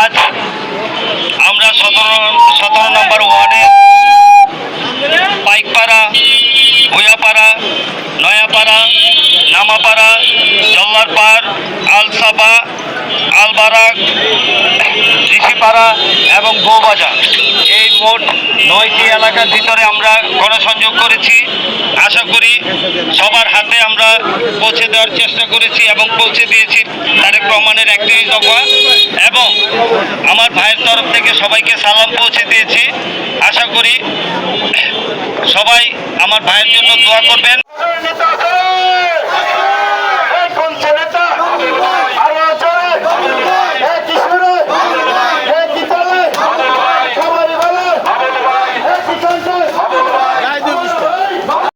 আজ আমরা সতেরো সতেরো নম্বর ওয়ার্ডে পাইকপাড়া ভূয়াপাড়া নয়াপাড়া, নামাপাড়া, জল্লারপাড় আলসাবা আলবারাক, ঋষিপাড়া এবং বৌবাজার। এই মোট নয়টি এলাকার ভিতরে আমরা গণসংযোগ করেছি। আশা করি সবার হাতে আমরা পৌঁছে দেওয়ার চেষ্টা করেছি এবং পৌঁছে দিয়েছি। রহমানের একত্রিশ দফা এবং আমার ভাইয়ের তরফ থেকে সবাইকে সালাম পৌঁছে দিয়েছি। আশা করি সবাই আমার ভাইয়ের জন্য দোয়া করবেন।